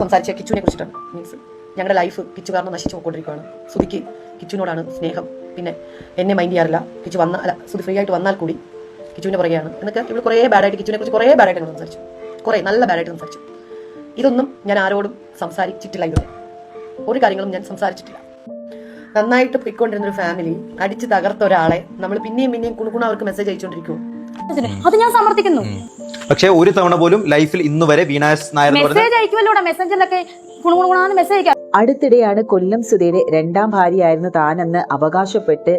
സംസാരിച്ച കിച്ചുവിനെ കുറിച്ചിട്ടാണ് മീൻസ് ഞങ്ങളുടെ ലൈഫ് കിച്ചു കാരണം നശിച്ചു പോയിക്കൊണ്ടിരിക്കുകയാണ് സുധിക്ക് കിച്ചുവിനോടാണ് സ്നേഹം. പിന്നെ എന്നെ മൈൻഡ് ചെയ്യാറില്ല. കിച്ചു വന്ന അല്ല സുധി ഫ്രീ ആയിട്ട് വന്നാൽ കൂടി കിച്ചുവിന്റെ പുറകെയാണ്. എന്നൊക്കെ ഇവിടെ കുറേ ബാഡായിട്ട് കിച്ചുവിനെ കുറിച്ച് കുറേ ബാഡായിട്ട് ഞങ്ങൾ സംസാരിച്ചു. കുറേ നല്ല ബാഡായിട്ട് സംസാരിച്ചു. ഇതൊന്നും ഞാൻ ആരോടും സംസാരിച്ചിട്ടില്ല ഇതുവരെ. ഒരു കാര്യങ്ങളും ഞാൻ സംസാരിച്ചിട്ടില്ല. നന്നായിട്ട് പോയിക്കൊണ്ടിരുന്ന ഒരു ഫാമിലി അടിച്ച് തകർത്ത ഒരാളെ നമ്മൾ പിന്നെയും പിന്നെയും കുണുകുണ അവർക്ക് മെസ്സേജ് അയച്ചുകൊണ്ടിരിക്കും അത് ഞാൻ സമർത്ഥിക്കുന്നു. പക്ഷേ ഒരു തവണ പോലും ലൈഫിൽ ഇന്ന് വരെ വീണാസ് നായർ മെസ്സേജ് മെസ്സേജ് അയക്കാം. അടുത്തിടെയാണ് കൊല്ലം സുധയുടെ രണ്ടാം ഭാര്യയായിരുന്നു താനെന്ന് അവകാശപ്പെട്ട്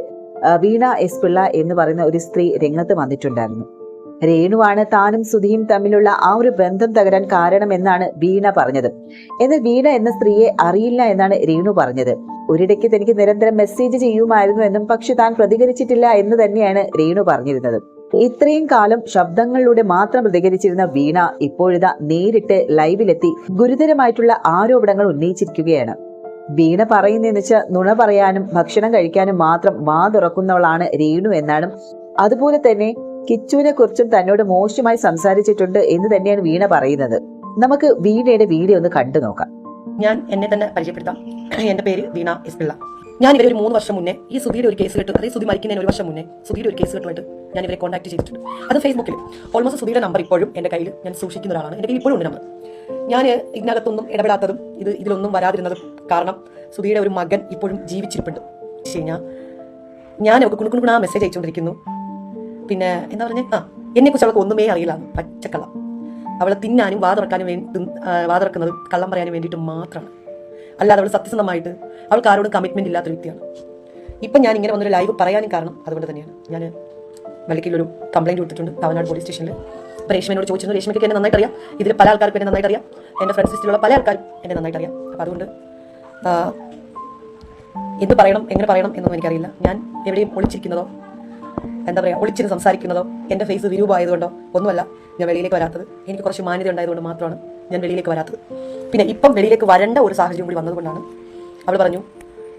വീണ എസ് പിള്ള എന്ന് പറയുന്ന ഒരു സ്ത്രീ രംഗത്ത് വന്നിട്ടുണ്ടായിരുന്നു. രേണുവാണ് താനും സുധിയും തമ്മിലുള്ള ആ ഒരു ബന്ധം തകരാൻ കാരണമെന്നാണ് വീണ പറഞ്ഞത്. എന്നാൽ വീണ എന്ന സ്ത്രീയെ അറിയില്ല എന്നാണ് രേണു പറഞ്ഞത്. ഒരിടയ്ക്ക് തനിക്ക് നിരന്തരം മെസ്സേജ് ചെയ്യുമായിരുന്നു എന്നും പക്ഷെ താൻ പ്രതികരിച്ചിട്ടില്ല എന്ന് തന്നെയാണ് രേണു പറഞ്ഞിരുന്നത്. ഇത്രയും കാലം ശബ്ദങ്ങളിലൂടെ മാത്രം പ്രതികരിച്ചിരുന്ന വീണ ഇപ്പോഴിതാ നേരിട്ട് ലൈവിലെത്തി ഗുരുതരമായിട്ടുള്ള ആരോപണങ്ങൾ ഉന്നയിച്ചിരിക്കുകയാണ്. വീണ പറയുന്നതെന്ന് വെച്ചാൽ നുണ പറയാനും ഭക്ഷണം കഴിക്കാനും മാത്രം വാ തുറക്കുന്നവളാണ് രേണു എന്നാണ്. അതുപോലെ തന്നെ കിച്ചുവിനെ കുറിച്ചും തന്നോട് മോശമായി സംസാരിച്ചിട്ടുണ്ട് എന്ന് തന്നെയാണ് വീണ പറയുന്നത്. നമുക്ക് വീണയുടെ വീഡിയോ ഒന്ന് കണ്ടു നോക്കാം ഞാൻ എന്നെ തന്നെ പരിചയപ്പെടുത്താം. എന്റെ പേര് വീണ എസ് പിള്ള. ഞാൻ ഇവരെ ഒരു മൂന്ന് വർഷം മുന്നേ ഈ സുധിയുടെ ഒരു കേസ് കേട്ട് അതായത് സുധി മരിക്കുന്നതിന് ഒരു വർഷം മുന്നേ സുധിയുടെ ഒരു കേസ് കേട്ടുമായിട്ട് ഞാൻ ഇവരെ കോൺടാക്ട് ചെയ്തിട്ടുണ്ട്. അത് ഫേസ്ബുക്കിൽ ഓൾമോസ്റ്റ് സുധിയുടെ നമ്പർ ഇപ്പോഴും എന്റെ കയ്യിൽ ഞാൻ സൂക്ഷിക്കുന്ന ഒരാളാണ്. എന്റെ കയ്യിൽ ഇപ്പോഴും ഉണ്ട് നമ്പർ ഞാൻ ഇതിനകത്തൊന്നും ഇടപെടാത്തതും ഇത് ഇതിലൊന്നും വരാതിരുന്നതും കാരണം സുധിയുടെ ഒരു മകൻ ഇപ്പോഴും ജീവിച്ചിരിപ്പുണ്ട്. വെച്ച് കഴിഞ്ഞാൽ ഞാൻ അവർക്ക് കുണുക്കുണുക്കുണ മെസ്സേജ് അയച്ചുകൊണ്ടിരിക്കുന്നു. പിന്നെ എന്താ പറഞ്ഞേ? ആ എന്നെക്കുറിച്ച് അവൾക്ക് ഒന്നുമേ അറിയില്ല പച്ചക്കള്ളം. അവളെ തിന്നാനും വാതിറക്കാനും വേണ്ടി വാതുറക്കുന്നതും കള്ളം പറയാനും വേണ്ടിയിട്ട് മാത്രമാണ്. അല്ലാതെ അവൾ സത്യസന്ധമായിട്ട് അവൾക്ക് ആരോടും കമ്മിറ്റ്മെന്റ് ഇല്ലാത്ത വ്യക്തിയാണ്. ഇപ്പം ഞാൻ ഇങ്ങനെ വന്നൊരു ലൈവ് പറയാനും കാരണം അതുകൊണ്ട് തന്നെയാണ്. ഞാൻ വള്ളിക്കലൊരു കംപ്ലൈന്റ് കൊടുത്തിട്ടുണ്ട് തവനാട് പോലീസ് സ്റ്റേഷനിൽ അപ്പോൾ രേഷ്മയോട് ചോദിച്ചിരുന്നു രേഷ്മയ്ക്ക് എന്നെ നന്നായിട്ട് അറിയാം ഇതിൽ പല ആൾക്കാർക്കും എന്നെ നന്നായിട്ട് അറിയാം എന്റെ ഫ്രണ്ട്സ് ലിസ്റ്റിലുള്ള പല ആൾക്കാരും എന്നെ നന്നായിട്ട് അറിയാം അപ്പോൾ അതുകൊണ്ട് എന്ത് പറയണം എങ്ങനെ പറയണം എന്നൊന്നും എനിക്കറിയില്ല. ഞാൻ എവിടെയും ഒളിച്ചിരിക്കുന്നതോ എന്താ പറയുക ഒളിച്ചിരുന്ന് സംസാരിക്കുന്നതോ എന്റെ ഫേസ് വിരൂപമായതുകൊണ്ടോ ഒന്നുമല്ല ഞാൻ വെളിയിലേക്ക് വരാത്തത്. എനിക്ക് കുറച്ച് മാന്യത ഉണ്ടായതുകൊണ്ട് മാത്രമാണ് ഞാൻ വെളിയിലേക്ക് വരാത്തത്. പിന്നെ ഇപ്പം വെളിയിലേക്ക് വരേണ്ട ഒരു സാഹചര്യം കൂടി വന്നതുകൊണ്ടാണ് അവൾ പറഞ്ഞു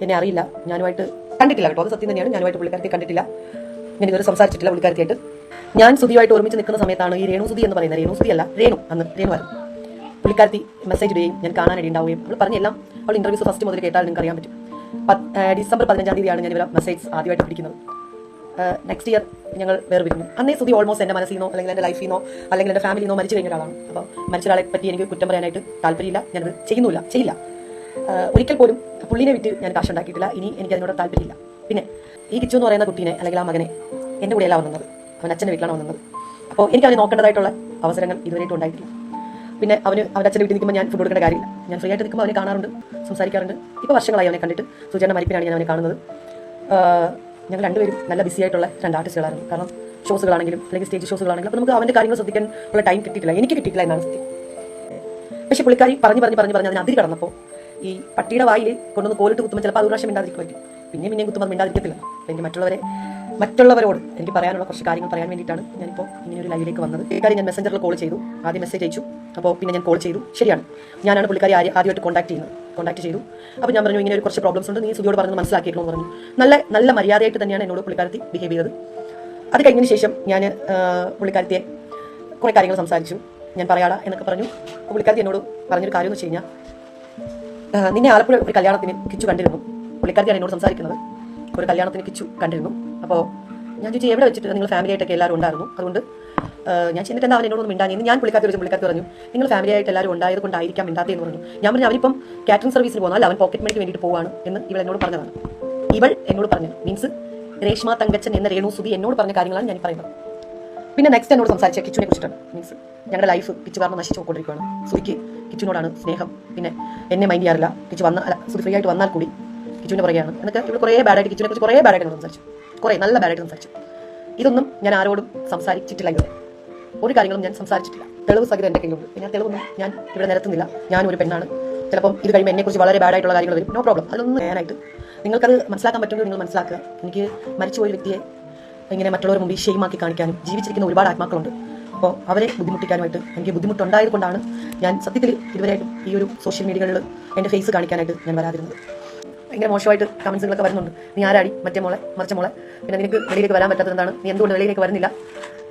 എന്നെ അറിയില്ല ഞാനുമായിട്ട് കണ്ടിട്ടില്ല കേട്ടോ. അത് സത്യം തന്നെയാണ്. ഞാനുമായിട്ട് പുള്ളിക്കാരത്തെ കണ്ടിട്ടില്ല. ഞാൻ ഇതുവരെ സംസാരിച്ചിട്ടില്ല പുള്ളിക്കാരത്തിയായിട്ട് ഞാൻ സുധിയുമായിട്ട് ഒരുമിച്ച് നിൽക്കുന്ന സമയത്താണ് ഈ രേണു സുധി എന്ന് പറയുന്നത്. രേണു സുധി അല്ല രേണു. അന്ന് രേണു ആയിരുന്നു. പുള്ളിക്കാരത്തി മെസ്സേജ് ഇടുകയും ഞാൻ കാണാനിട ഉണ്ടാവുകയും അവൾ പറഞ്ഞെല്ലാം അവൾ ഇന്റർവ്യൂസ് ഫസ്റ്റ് മുതൽ കേട്ടാൽ നിങ്ങൾക്ക് അറിയാൻ പറ്റും ഡിസംബർ പതിനഞ്ചാം തീയതിയാണ് ഞാൻ ഇവരെ മെസ്സേജ് ആദ്യമായിട്ട് പിടിക്കുന്നത് നെക്സ്റ്റ് ഇയർ ഞങ്ങൾ വരുന്നു അന്നേ സുതി ഓൾമോസ്റ്റ് എന്റെ മനസ്സിൽ നിന്നോ അല്ലെങ്കിൽ എന്റെ ലൈഫിൽ നിന്നോ അല്ലെങ്കിൽ എന്റെ ഫാമിലിയിൽ നിന്നോ മരിച്ചു കഴിഞ്ഞ ഒരാളാണ് അപ്പോൾ മരിച്ച ഒരാളെ പറ്റി എനിക്ക് കുറ്റം പറയാനായിട്ട് താല്പര്യമില്ല. ഞാനത് ചെയ്യുന്നില്ല ചെയ്യില്ല. ഒരിക്കൽ പോലും പുള്ളിനെ വിറ്റ് ഞാൻ കാശ് ഉണ്ടാക്കിയിട്ടില്ല. ഇനി എനിക്ക് അതിനോട് താല്പര്യമില്ല. പിന്നെ ഈ കിച്ചു എന്ന് പറയുന്ന കുട്ടീനെ അല്ലെങ്കിൽ ആ മകനെ എന്റെ കൂടെയല്ല വന്നത്. അവൻ അച്ഛന്റെ വീട്ടിലാണ് വന്നത്. അപ്പോൾ എനിക്ക് അവനെ നോക്കേണ്ടതായിട്ടുള്ള അവസരങ്ങൾ ഇതുവരെയായിട്ടും ഉണ്ടായിട്ടില്ല. പിന്നെ അവന് അവന്റെ അച്ഛന്റെ വീട്ടിൽ നിൽക്കുമ്പോൾ ഞാൻ ഫുഡ് കൊടുക്കേണ്ട കാര്യമില്ല. ഞാൻ ഫ്രീ ആയിട്ട് നിൽക്കുമ്പോൾ അവനെ കാണാറുണ്ട് സംസാരിക്കാറുണ്ട്. ഇപ്പോൾ വർഷങ്ങളായി അവനെ കണ്ടിട്ട് സുജയുടെ മരിപ്പിനാണ് ഞാൻ അവനെ കാണുന്നത്. ഞങ്ങൾ രണ്ടുപേരും നല്ല ബിസി ആയിട്ടുള്ള രണ്ട് ആർട്ടിസ്റ്റുകളാണ് കാരണം ഷോസുകളാണെങ്കിലും അല്ലെങ്കിൽ സ്റ്റേജ് ഷോസുകളാണെങ്കിലും അപ്പോൾ നമുക്ക് അവന്റെ കാര്യങ്ങൾ ശ്രദ്ധിക്കാൻ ഉള്ള ടൈം കിട്ടിയിട്ടില്ല. എനിക്ക് കിട്ടിയിട്ടില്ല എന്നാണ് സത്യം. പക്ഷേ പുള്ളിക്കാരി പറഞ്ഞു പറഞ്ഞു പറഞ്ഞു പറഞ്ഞ് അതിന് അതിരി കടന്നപ്പോൾ ഈ പട്ടിയുടെ വായിൽ കൊണ്ടുവന്ന് കോലിട്ട് കുത്തുമ്പോൾ ചിലപ്പോൾ അത് ഒരു പ്രാവശ്യം മിണ്ടാതിരിക്കും പറ്റും. പിന്നെ പിന്നെയും കുത്തുമ്പോൾ മിണ്ടാതിരിക്കത്തില്ല. അപ്പോൾ എനിക്ക് മറ്റുള്ളവരെ മറ്റുള്ളവരോട് എനിക്ക് പറയാനുള്ള കുറച്ച് കാര്യങ്ങൾ പറയാൻ വേണ്ടിയിട്ടാണ് ഞാനിപ്പോൾ ഇങ്ങനെ ഒരു ലൈവിലേക്ക് വന്നത്. കാര്യം ഞാൻ മെസ്സഞ്ചറിൽ കോൾ ചെയ്തു. ആദ്യം മെസ്സേജ് അയച്ചു. അപ്പോൾ പിന്നെ ഞാൻ കോൾ ചെയ്തു. ശരിയാണ്. ഞാനാണ് പുള്ളിക്കാരി ആദ്യമായിട്ട് കോൺടാക്ട് ചെയ്യുന്നത്. കോൺടാക്ട് ചെയ്തു. അപ്പോൾ ഞാൻ പറഞ്ഞു ഇങ്ങനെ ഒരു കുറച്ച് പ്രോബ്ലംസ് ഉണ്ട്. നീ സുധിയോട് പറഞ്ഞത് എന്ന് പറഞ്ഞു. നല്ല നല്ല മര്യാദയായിട്ട് തന്നെയാണ് എന്നോട് പുള്ളിക്കാരത്തി ബിഹേവ് ചെയ്തത്. അത് കഴിഞ്ഞതിന് ശേഷം ഞാൻ പുള്ളിക്കാരത്തിയെ കുറേ കാര്യങ്ങൾ സംസാരിച്ചു. ഞാൻ പറയാടാ എന്നൊക്കെ പറഞ്ഞു. പുള്ളിക്കാരത്തി എന്നോട് പറഞ്ഞൊരു കാര്യം എന്ന് വെച്ച് കഴിഞ്ഞാൽ നിന്നെ ആലപ്പുഴ ഒരു കല്യാണത്തിന് കിച്ചു കണ്ടിരുന്നു. പുള്ളിക്കാരത്തിയാണ് എന്നോട് സംസാരിക്കുന്നത്. ഒരു കല്യാണത്തിന് കിച്ചു കണ്ടിരുന്നു. അപ്പോൾ ഞാൻ ചോദിച്ചു എവിടെ വെച്ചിട്ട് നിങ്ങൾ ഫാമിലി ആയിട്ടൊക്കെ എല്ലാവരും ഉണ്ടായിരുന്നു? അതുകൊണ്ട് ഞാൻ ചെന്നിട്ട് എന്താ അവൻ എന്നോട് മിണ്ടാനി ഞാൻ പുള്ളിക്കാത്ത വിളിച്ച് പുള്ളിക്കാത്ത പറഞ്ഞു നിങ്ങൾ ഫാമിലി ആയിട്ട് എല്ലാവരും ഉണ്ടായത് കൊണ്ടായിരിക്കാം മിണ്ടാത്തതെന്ന് പറഞ്ഞു. ഞാൻ പറഞ്ഞു അവനിപ്പം കാറ്ററിംഗ് സർവീസിൽ പോകുന്ന അവൻ പോക്കറ്റ് മണിക്ക് വേണ്ടിയിട്ട് പോവാണ് എന്ന് ഇവൾ എന്നോട് പറഞ്ഞതാണ്. ഇവൾ എന്നോട് പറഞ്ഞു മീൻസ് രേഷ്മ തങ്കച്ചൻ എന്ന രേണു സുധി എന്നോട് പറഞ്ഞ കാര്യങ്ങളാണ് ഞാൻ പറയുന്നത്. പിന്നെ നെക്സ്റ്റ് എന്നോട് സംസാരിച്ച കിച്ചുവിനെ കുറിച്ചിട്ടാണ്. മീൻസ് ഞങ്ങളുടെ ലൈഫ് കിച്ചു കാരണം നശിച്ചു പോയിക്കൊണ്ടിരിക്കുകയാണ് സുധിക്ക് കിച്ചുവിനോടാണ് സ്നേഹം. പിന്നെ എന്നെ മൈൻഡ് ചെയ്യാറില്ല. കിച്ചു വന്ന അല്ല സുധി ഫ്രീ ആയിട്ട് വന്നാൽ കൂടി കിച്ചുവിന്റെ പറയുകയാണ് എന്നൊക്കെ ഇവിടെ കുറേ ബാഡായിട്ട് കിച്ചുവിനെ കുറിച്ച് കുറേ ബാഡായിട്ട് സംസാരിച്ചു. കുറേ നല്ല ബാഡായിട്ട് സംസാരിച്ചു. ഇതൊന്നും ഞാൻ ആരോടും സംസാരിച്ചിട്ടില്ല ഇതുവരെ. ഒരു കാര്യങ്ങളും ഞാൻ സംസാരിച്ചിട്ടില്ല. തെളിവ് സഹിതം എന്റെ കയ്യിലുണ്ട്. പിന്നെ തെളിവൊന്നും ഞാൻ ഇവിടെ നിരത്തുന്നില്ല. ഞാൻ ഒരു പെണ്ണാണ്. ചിലപ്പം ഇത് കഴിയുമ്പോൾ എന്നെക്കുറിച്ച് വളരെ ബാഡായിട്ടുള്ള കാര്യങ്ങൾ വരും. നോ പ്രോബ്ലം അതൊന്നും ഞാനായിട്ട് നിങ്ങൾക്കത് മനസ്സിലാക്കാൻ പറ്റുമെങ്കിൽ നിങ്ങൾ മനസ്സിലാക്കുക. എനിക്ക് മരിച്ചുപോയ വ്യക്തിയെ ഇങ്ങനെ മറ്റുള്ളവർ മുമ്പിൽ ഷെയ്മാക്കി കാണിക്കാനും ജീവിച്ചിരിക്കുന്ന ഒരുപാട് ആത്മാക്കളുണ്ട്. അപ്പോൾ അവരെ ബുദ്ധിമുട്ടിക്കാനുമായിട്ട് എനിക്ക് ബുദ്ധിമുട്ടുണ്ടായത് കൊണ്ടാണ് ഞാൻ സത്യത്തിൽ ഇതുവരെയായിട്ടും ഈ ഒരു സോഷ്യൽ മീഡിയകളിൽ എന്റെ ഫേസ് കാണിക്കാനായിട്ട് ഞാൻ വരാതിരുന്നത്. ഭയങ്കര മോശമായിട്ട് കമൻസുകളൊക്കെ വരുന്നുണ്ട്. നീ ആരാടി? മറ്റേ മോളെ മറിച്ച മോളെ. പിന്നെ നിനക്ക് വെളിയിലേക്ക് വരാൻ പറ്റാത്തത് നീ എന്തുകൊണ്ട് വെളിയിലേക്ക് വരുന്നില്ല?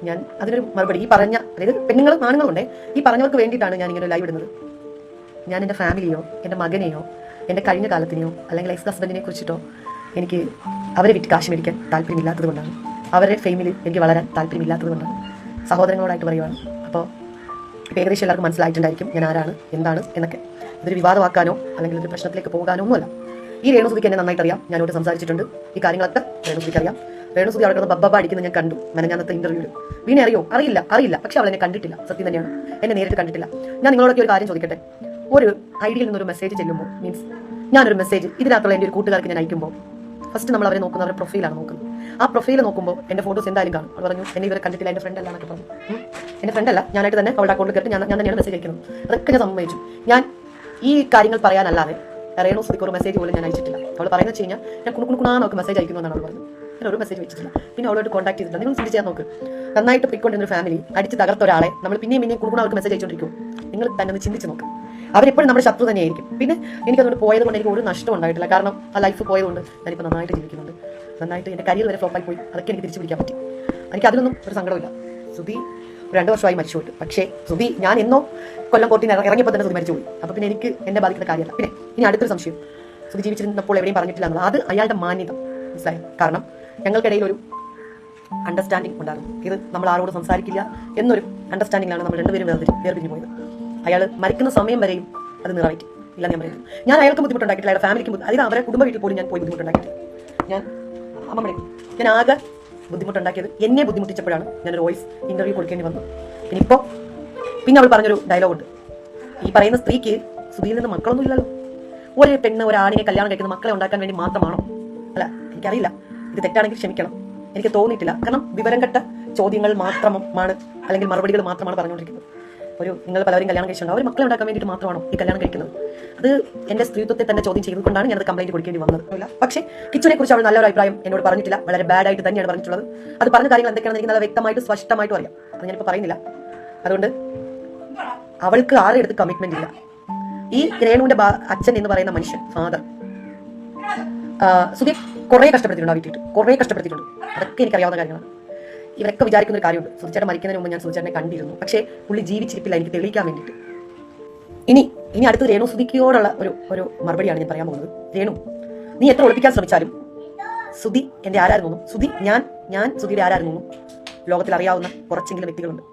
ഞാൻ അതിനൊരു മറുപടി. ഈ പറഞ്ഞ അതായത് പെണ്ണുങ്ങളും ആണുങ്ങളുണ്ട് ഈ പറഞ്ഞവർക്ക് വേണ്ടിയിട്ടാണ് ഞാൻ ഇങ്ങനെ ലൈവ് ഇടുന്നത്. ഞാൻ എന്റെ ഫാമിലിയോ എന്റെ മകനെയോ എന്റെ കഴിഞ്ഞ കാലത്തിനെയോ അല്ലെങ്കിൽ എക്സ് ഹസ്ബൻഡിനെ കുറിച്ചിട്ടോ എനിക്ക് അവരെ വിറ്റ് കാശ് മേടിക്കാൻ താല്പര്യമില്ലാത്തത് കൊണ്ടാണ്. അവരുടെ ഫെയിമിൽ എനിക്ക് വളരാൻ താല്പര്യമില്ലാത്തത് കൊണ്ടാണ്. സഹോദരങ്ങളോടായിട്ട് പറയുവാണ്. അപ്പോൾ ഇപ്പോൾ ഏകദേശം എല്ലാവർക്കും മനസ്സിലായിട്ടുണ്ടായിരിക്കും ഞാൻ ആരാണ് എന്താണ് എന്നൊക്കെ. ഇതൊരു വിവാദമാക്കാനോ അല്ലെങ്കിൽ ഒരു പ്രശ്നത്തിലേക്ക് പോകാനോ ഒന്നുമല്ല. ഈ രേണുസുതിക്ക് എന്നെ നന്നായിട്ട് അറിയാം ഞാനോട് സംസാരിച്ചിട്ടുണ്ട്. ഈ കാര്യങ്ങളൊക്കെ രേണുസുതിക്ക് അറിയാം. രേണുസുതി അവിടെ കിടന്ന് ബബ്ബ അടിക്കുന്നത് ഞാൻ കണ്ടു. മെനഞ്ഞാന്നത്തെ ഇന്റർവ്യൂവിൽ വീണ അറിയോ? അറിയില്ല. അറിയില്ല. പക്ഷെ അവൾ എന്നെ കണ്ടിട്ടില്ല. സത്യം തന്നെയാണ്. എന്നെ നേരിട്ട് കണ്ടിട്ടില്ല. ഞാൻ നിങ്ങളോടൊക്കെ ഒരു കാര്യം ചോദിക്കട്ടെ? ഒരു ഐഡിയിൽ നിന്നൊരു മെസ്സേജ് ചെല്ലുമ്പോൾ മീൻസ് ഞാനൊരു മെസ്സേജ് ഇതിനകത്തുള്ള എന്റെ ഒരു കൂട്ടുകാർക്ക് ഞാൻ അയക്കുമ്പോൾ ഫസ്റ്റ് നമ്മൾ അവരെ നോക്കുന്നത് അവരുടെ പ്രൊഫൈലാണ് നോക്കുന്നത്. ആ പ്രൊഫൈൽ നോക്കുമ്പോൾ എന്റെ ഫോട്ടോസ് എന്തായാലും കാണും. അവർ പറഞ്ഞു എന്നെ ഇവരെ കണ്ടിട്ടില്ല. എന്റെ ഫ്രണ്ട് അല്ല എന്നൊക്കെ പറഞ്ഞു. എന്റെ ഫ്രണ്ട് അല്ല. ഞാനായിട്ട് തന്നെ അവളുടെ അക്കൗണ്ടിൽ കയറിട്ട് ഞാൻ ഞാൻ തന്നെയാണ് മെസ്സേജ് അയക്കുന്നത്. അതൊക്കെ ഞാൻ സമ്മതിച്ചു. ഞാൻ ഈ കാര്യങ്ങൾ പറയാനല്ലാതെ റേണു സുദിക്ക് ഒരു മെസ്സേജ് പോലും ഞാൻ അയച്ചിട്ടില്ല. അവൾ പറയുന്നത് വെച്ച് കഴിഞ്ഞാൽ ഞാൻ കുണുക്കുണുക്കുണാ നോക്ക് മെസ്സേജ് അയക്കുന്നു എന്നാണ് അവൾ പറഞ്ഞത്. ഞാൻ ഒരു മെസ്സേജ് വെച്ചിട്ടില്ല പിന്നെ അവളോട് കോൺടാക്ട് ചെയ്തിട്ടില്ല. നിങ്ങൾ ചിന്തിച്ചാൽ നോക്ക്. നന്നായിട്ട് പോയിക്കൊണ്ടിരുന്ന ഒരു ഫാമിലി അടിച്ച് തകർത്ത ഒരാളെ നമ്മൾ പിന്നെയും പിന്നെയും കുണുക്കുണ അവർക്ക് മെസ്സേജ് അയച്ചുകൊണ്ടിരിക്കും. നിങ്ങൾ തന്നെ ഒന്ന് ചിന്തിച്ച് നോക്ക്. അവരെപ്പോഴും നമ്മുടെ ശത്രു തന്നെയായിരിക്കും. പിന്നെ എനിക്കതുകൊണ്ട് പോയത് കൊണ്ട് എനിക്ക് ഒരു നഷ്ടം ഉണ്ടായിട്ടില്ല. കാരണം ആ ലൈഫ് പോയതുകൊണ്ട് ഞാനിപ്പോൾ നന്നായിട്ട് ജീവിക്കുന്നുണ്ട്. നന്നായിട്ട് എന്റെ കരിയർ വരെ ഫ്ലോപ്പായി പോയി. അതൊക്കെ എനിക്ക് തിരിച്ചു പിടിക്കാൻ പറ്റി. എനിക്ക് അതിലൊന്നും ഒരു സങ്കടമില്ല ഒരു രണ്ട് വർഷമായി മരിച്ചു മരിച്ചുപോയിട്ട്. പക്ഷേ സുബി ഞാൻ എന്നോ കൊല്ലം കോർട്ടിന് ഇറങ്ങിയപ്പോൾ തന്നെ സുബി മരിച്ചുപോയി അപ്പോൾ പിന്നെ എനിക്ക് എന്നെ ബാധിക്കുന്ന കാര്യമല്ല. പിന്നെ ഇനി അടുത്തൊരു സംശയം. സുബി ജീവിച്ചിരുന്നപ്പോൾ എവിടെയും പറഞ്ഞിട്ടില്ല അത് അയാളുടെ മാന്യത. മനസ്സിലായി? കാരണം ഞങ്ങൾക്കിടയിൽ ഒരു അണ്ടർസ്റ്റാൻഡിങ് ഉണ്ടായിരുന്നു. ഇത് നമ്മൾ ആരോട് സംസാരിക്കില്ല എന്നൊരു അണ്ടർസ്റ്റാൻഡിങ്ങിലാണ് നമ്മൾ രണ്ടുപേരും വേർതിരി വേർപിരിഞ്ഞു പോയത്. അയാൾ മരിക്കുന്ന സമയം വരെയും അത് നിറവേറ്റി. ഇല്ല ഞാൻ പറയുന്നത് ഞാൻ അയാൾക്ക് ബുദ്ധിമുട്ടുണ്ടാക്കിയിട്ടില്ല. അയാളുടെ ഫാമിലിക്ക് അതിന് അവരെ കുടുംബ വീട്ടിൽ പോലും ഞാൻ പോയി ബുദ്ധിമുട്ടുണ്ടാക്കിയിട്ടില്ല. ഞാൻ അമ്മമ്മയുടെ ഞാൻ ആകെ ബുദ്ധിമുട്ടുണ്ടാക്കിയത് എന്നെ ബുദ്ധിമുട്ടിച്ചപ്പോഴാണ് ഞാനൊരു വോയിസ് ഇന്റർവ്യൂ കൊടുക്കേണ്ടി വന്നു പിന്നെ ഇപ്പോൾ പിന്നെ അവൾ പറഞ്ഞൊരു ഡയലോഗ് ഉണ്ട്. ഈ പറയുന്ന സ്ത്രീക്ക് സുധിയിൽ നിന്ന് മക്കളൊന്നും ഇല്ലല്ലോ. ഒരു പെണ്ണ് ഒരാണിനെ കല്യാണം കഴിക്കുന്ന മക്കളെ ഉണ്ടാക്കാൻ വേണ്ടി മാത്രമാണോ? അല്ല എനിക്കറിയില്ല. ഇത് തെറ്റാണെങ്കിൽ ക്ഷമിക്കണം. എനിക്ക് തോന്നിയിട്ടില്ല. കാരണം വിവരം കെട്ട ചോദ്യങ്ങൾ മാത്രമാണ് അല്ലെങ്കിൽ മറുപടികൾ മാത്രമാണ് പറഞ്ഞുകൊണ്ടിരിക്കുന്നത്. ഒരു നിങ്ങൾ പലരും കല്യാണം കഴിച്ചിട്ടുണ്ടാവും. ഒരു മക്കളെ ഉണ്ടാക്കാൻ വേണ്ടിയിട്ട് മാത്രമാണോ ഈ കല്യാണം കഴിക്കുന്നത്? അത് എന്റെ സ്ത്രീത്വത്തെ തന്നെ ചോദ്യം ചെയ്തുകൊണ്ടാണ് ഞാനത് കംപ്ലൈന്റ് കൊടുക്കേണ്ടി വന്നത്. പക്ഷേ കിച്ചനെ കുറിച്ച് അവൾ നല്ലൊരു അഭിപ്രായം എന്നോട് പറഞ്ഞിട്ടില്ല. വളരെ ബാഡ് ആയിട്ട് തന്നെയാണ് പറഞ്ഞിട്ടുള്ളത്. അത് പറഞ്ഞ കാര്യങ്ങൾ എന്തൊക്കെയാണെന്ന് എനിക്ക് നല്ല വ്യക്തമായിട്ട് സ്പഷ്ടമായിട്ടും അറിയാം. അത് ഞാനിപ്പോൾ പറയുന്നില്ല. അതുകൊണ്ട് അവൾക്ക് ആരെടുത്ത് കമ്മിറ്റ്മെന്റ് ഇല്ല. ഈ രേണുവിന്റെ അച്ഛൻ എന്ന് പറയുന്ന മനുഷ്യൻ ഫാദർ സുധീർ കുറെ കഷ്ടപ്പെടുത്തിയിട്ടുണ്ട് ആ വീട്ടിൽ. കുറെ കഷ്ടപ്പെടുത്തിയിട്ടുണ്ട്. അതൊക്കെ എനിക്കറിയാവുന്ന കാര്യങ്ങളാണ്. ഇവരൊക്കെ വിചാരിക്കുന്ന ഒരു കാര്യമുണ്ട്. സുധിച്ചേട്ടൻ മരിക്കുന്നതിന് മുമ്പ് ഞാൻ സുധിച്ചേട്ടനെ കണ്ടിരുന്നു. പക്ഷേ പുള്ളി ജീവിച്ചിരിപ്പില്ല. എനിക്ക് തെളിയിക്കാൻ വേണ്ടിയിട്ട്. ഇനി ഇനി അടുത്ത് രേണു സുധിക്കയോടുള്ള ഒരു ഒരു മറുപടിയാണ് ഞാൻ പറയാൻ പോകുന്നത്. രേണു നീ എത്ര ഒളിപ്പിക്കാൻ ശ്രമിച്ചാലും സുധി എന്റെ ആരായിരുന്നു സുധി ഞാൻ ഞാൻ സുധിയുടെ ആരായിരുന്നു ലോകത്തിൽ അറിയാവുന്ന കുറച്ചെങ്കിലും വ്യക്തികളുണ്ട്.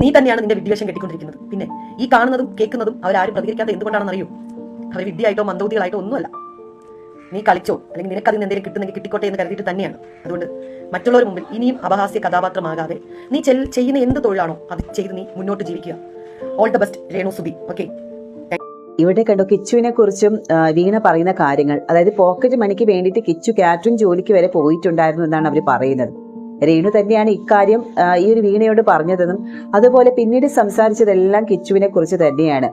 നീ തന്നെയാണ് നിന്റെ വിദ്വേഷം കെട്ടിക്കൊണ്ടിരിക്കുന്നത്. പിന്നെ ഈ കാണുന്നതും കേൾക്കുന്നതും അവരാരും പ്രതികരിക്കാത്ത എന്തുകൊണ്ടാണെന്ന് അറിയൂ? അവർ വിദ്യയായിട്ടോ മന്ദബുദ്ധികളായിട്ടോ ഒന്നുമല്ല. നീ കളിച്ചോ അല്ലെങ്കിൽ നിനക്ക് അതിന് എന്തെങ്കിലും കിട്ടുന്നെങ്കിൽ കിട്ടിക്കോട്ടെ എന്ന് കരുതിയിട്ട് തന്നെയാണ്. അതുകൊണ്ട് മറ്റുള്ളവർ മുമ്പിൽ ഇനിയും അപഹാസ്യ കഥാപാത്രമാകാതെ നീ ചെയ്യുന്ന എന്ത് തൊഴിലാണോ അത് ചെയ്ത് നീ മുന്നോട്ട് ജീവിക്കുക. All the best Renu Sudhi. Okay ഇവിടെ കണ്ടോ കിച്ചുവിനെ കുറിച്ചും വീണ പറയുന്ന കാര്യങ്ങൾ. അതായത് പോക്കറ്റ് മണിക്ക് വേണ്ടിയിട്ട് കിച്ചു കാറ്ററിംഗ് ജോലിക്ക് വരെ പോയിട്ടുണ്ടായിരുന്നു എന്നാണ് അവർ പറയുന്നത്. രേണു തന്നെയാണ് ഇക്കാര്യം ഈ ഒരു വീണയോട് പറഞ്ഞതെന്നും അതുപോലെ പിന്നീട് സംസാരിച്ചതെല്ലാം കിച്ചുവിനെ കുറിച്ച് തന്നെയാണ്.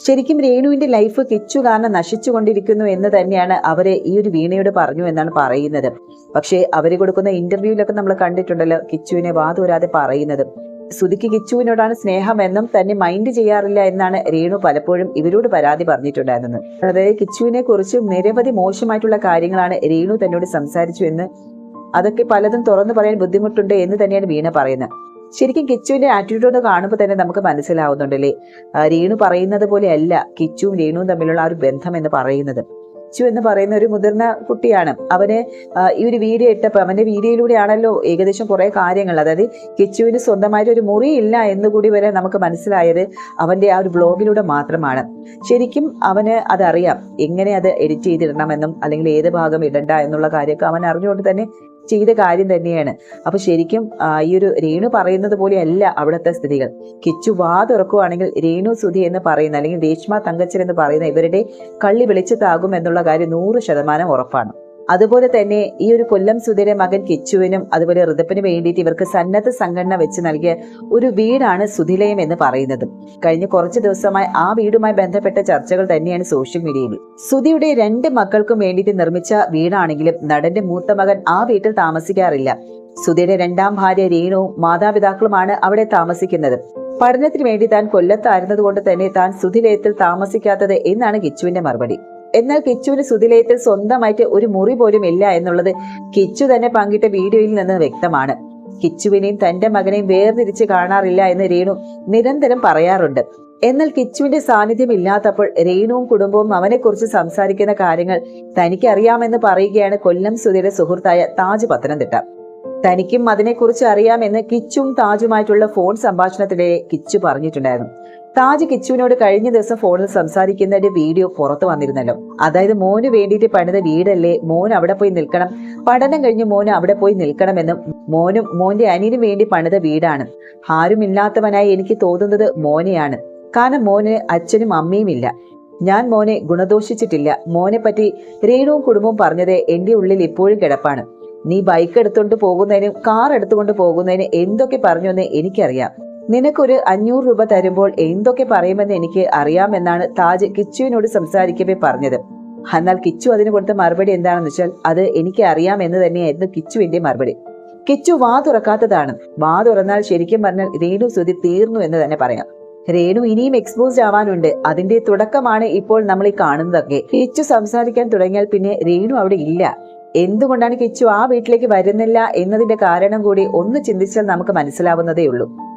ശരിക്കും രേണുവിന്റെ ലൈഫ് കിച്ചു കാരണം നശിച്ചുകൊണ്ടിരിക്കുന്നു എന്ന് തന്നെയാണ് അവരെ ഈ ഒരു വീണയോട് പറഞ്ഞു എന്നാണ് പറയുന്നത്. പക്ഷേ അവർ കൊടുക്കുന്ന ഇന്റർവ്യൂവിലൊക്കെ നമ്മൾ കണ്ടിട്ടുണ്ടല്ലോ കിച്ചുവിനെ വാതോരാതെ പറയുന്നത്. സുധിക്ക് കിച്ചുവിനോടാണ് സ്നേഹം എന്നും തന്നെ മൈൻഡ് ചെയ്യാറില്ല എന്നാണ് രേണു പലപ്പോഴും ഇവരോട് പരാതി പറഞ്ഞിട്ടുണ്ടായിരുന്നത്. അതായത് കിച്ചുവിനെ കുറിച്ച് നിരവധി മോശമായിട്ടുള്ള കാര്യങ്ങളാണ് രേണു തന്നോട് സംസാരിച്ചു എന്ന് അതൊക്കെ പലതും തുറന്നു പറയാൻ ബുദ്ധിമുട്ടുണ്ട് എന്ന് തന്നെയാണ് വീണ പറയുന്നത്. ശരിക്കും കിച്ചുവിന്റെ ആറ്റിറ്റ്യൂഡ് കാണുമ്പോൾ തന്നെ നമുക്ക് മനസ്സിലാവുന്നുണ്ടല്ലേ? രേണു പറയുന്നത് പോലെയല്ല കിച്ചുവും രേണുവും തമ്മിലുള്ള ആ ഒരു ബന്ധം എന്ന് പറയുന്നത്. കിച്ചു എന്ന് പറയുന്ന ഒരു മുതിർന്ന കുട്ടിയാണ്. അവന് ഈ ഒരു വീഡിയോ ഇട്ടപ്പോൾ അവന്റെ വീഡിയോയിലൂടെയാണല്ലോ ഏകദേശം കുറേ കാര്യങ്ങൾ. അതായത് കിച്ചുവിന് സ്വന്തമായിട്ട് ഒരു മുറി ഇല്ല എന്നുകൂടി വരെ നമുക്ക് മനസ്സിലായത് അവന്റെ ആ ഒരു ബ്ലോഗിലൂടെ മാത്രമാണ്. ശരിക്കും അവന് അതറിയാം. എങ്ങനെ അത് എഡിറ്റ് ചെയ്തിടണമെന്നും അല്ലെങ്കിൽ ഏത് ഭാഗം ഇടണ്ട എന്നുള്ള കാര്യമൊക്കെ അവൻ അറിഞ്ഞുകൊണ്ട് തന്നെ ചെയ്ത കാര്യം തന്നെയാണ്. അപ്പൊ ശരിക്കും ഈ ഒരു രേണു പറയുന്നത് പോലെയല്ല അവിടുത്തെ സ്ഥിതികൾ. കിച്ചു വാ തുറക്കുവാണെങ്കിൽ രേണു സുധി എന്ന് പറയുന്ന അല്ലെങ്കിൽ രേഷ്മ തങ്കച്ചൻ എന്ന് പറയുന്ന ഇവരുടെ കള്ളി വെളിച്ചത്താകും എന്നുള്ള കാര്യം നൂറ് ശതമാനം ഉറപ്പാണ്. അതുപോലെ തന്നെ ഈ ഒരു കൊല്ലം സുധയുടെ മകൻ കിച്ചുവിനും അതുപോലെ ഋതപ്പിന് വേണ്ടിയിട്ട് ഇവർക്ക് സന്നദ്ധ സംഘടന വെച്ച് നൽകിയ ഒരു വീടാണ് സുധിലയം എന്ന് പറയുന്നത്. കഴിഞ്ഞ കുറച്ച് ദിവസമായി ആ വീടുമായി ബന്ധപ്പെട്ട ചർച്ചകൾ തന്നെയാണ് സോഷ്യൽ മീഡിയയിൽ സുധിയുടെ രണ്ട് മക്കൾക്കും വേണ്ടിയിട്ട് നിർമ്മിച്ച വീടാണെങ്കിലും നടന്റെ മൂത്ത മകൻ ആ വീട്ടിൽ താമസിക്കാറില്ല. സുധിയുടെ രണ്ടാം ഭാര്യ രേണുവും മാതാപിതാക്കളുമാണ് അവിടെ താമസിക്കുന്നത്. പഠനത്തിന് വേണ്ടി താൻ കൊല്ലത്തായിരുന്നതുകൊണ്ട് തന്നെ താൻ സുധിലയത്തിൽ താമസിക്കാത്തത് എന്നാണ് കിച്ചുവിന്റെ മറുപടി. എന്നാൽ കിച്ചുവിന് സുതിലയത്തിൽ സ്വന്തമായിട്ട് ഒരു മുറി പോലും ഇല്ല എന്നുള്ളത് കിച്ചു തന്നെ പങ്കിട്ട വീഡിയോയിൽ നിന്ന് വ്യക്തമാണ്. കിച്ചുവിനെയും തന്റെ മകനെയും വേർതിരിച്ച് കാണാറില്ല എന്ന് രേണു നിരന്തരം പറയാറുണ്ട്. എന്നാൽ കിച്ചുവിന്റെ സാന്നിധ്യം ഇല്ലാത്തപ്പോൾ രേണുവും കുടുംബവും അവനെക്കുറിച്ച് സംസാരിക്കുന്ന കാര്യങ്ങൾ തനിക്ക് അറിയാമെന്ന് പറയുകയാണ് കൊല്ലം സുധിയുടെ സുഹൃത്തായ താജ് പത്തനംതിട്ട. തനിക്കും അതിനെക്കുറിച്ച് അറിയാമെന്ന് കിച്ചും താജുമായിട്ടുള്ള ഫോൺ സംഭാഷണത്തിനിടെ കിച്ചു പറഞ്ഞിട്ടുണ്ടായിരുന്നു. താജ് കിച്ചുവിനോട് കഴിഞ്ഞ ദിവസം ഫോണിൽ സംസാരിക്കുന്നതിന്റെ വീഡിയോ പുറത്തു വന്നിരുന്നല്ലോ. അതായത് മോന് വേണ്ടിയിട്ട് പണിത വീടല്ലേ? മോൻ അവിടെ പോയി നിൽക്കണം. പഠനം കഴിഞ്ഞ് മോന് അവിടെ പോയി നിൽക്കണമെന്നും മോനും മോന്റെ അനിയനും വേണ്ടി പണിത വീടാണ്. ആരുമില്ലാത്തവനായി എനിക്ക് തോന്നുന്നത് മോനെയാണ്. കാരണം മോന് അച്ഛനും അമ്മയും ഇല്ല. ഞാൻ മോനെ ഗുണദോഷിച്ചിട്ടില്ല. മോനെ പറ്റി രേണുവും കുടുംബവും പറഞ്ഞത് എന്റെ ഉള്ളിൽ ഇപ്പോഴും കിടപ്പാണ്. നീ ബൈക്ക് എടുത്തുകൊണ്ട് പോകുന്നതിനും കാർ എടുത്തുകൊണ്ട് പോകുന്നതിനും എന്തൊക്കെ പറഞ്ഞു എന്ന് എനിക്കറിയാം. നിനക്കൊരു അഞ്ഞൂറ് രൂപ തരുമ്പോൾ എന്തൊക്കെ പറയുമെന്ന് എനിക്ക് അറിയാമെന്നാണ് താജ് കിച്ചുവിനോട് സംസാരിക്കവേ പറഞ്ഞത്. എന്നാൽ കിച്ചു അതിന് കൊടുത്ത മറുപടി എന്താണെന്ന് വെച്ചാൽ അത് എനിക്ക് അറിയാം എന്ന് തന്നെയായിരുന്നു കിച്ചുവിന്റെ മറുപടി. കിച്ചു വാ തുറക്കാത്തതാണ്. വാ തുറന്നാൽ ശരിക്കും പറഞ്ഞാൽ രേണു സ്തുതി തീർന്നു എന്ന് തന്നെ പറയാം. രേണു ഇനിയും എക്സ്പോസ്ഡ് ആവാനുണ്ട്. അതിന്റെ തുടക്കമാണ് ഇപ്പോൾ നമ്മൾ ഈ കാണുന്നതൊക്കെ. കിച്ചു സംസാരിക്കാൻ തുടങ്ങിയാൽ പിന്നെ രേണു അവിടെ ഇല്ല. എന്തുകൊണ്ടാണ് കിച്ചു ആ വീട്ടിലേക്ക് വരുന്നില്ല എന്നതിന്റെ കാരണം കൂടി ഒന്ന് ചിന്തിച്ചാൽ നമുക്ക് മനസ്സിലാവുന്നതേ ഉള്ളൂ.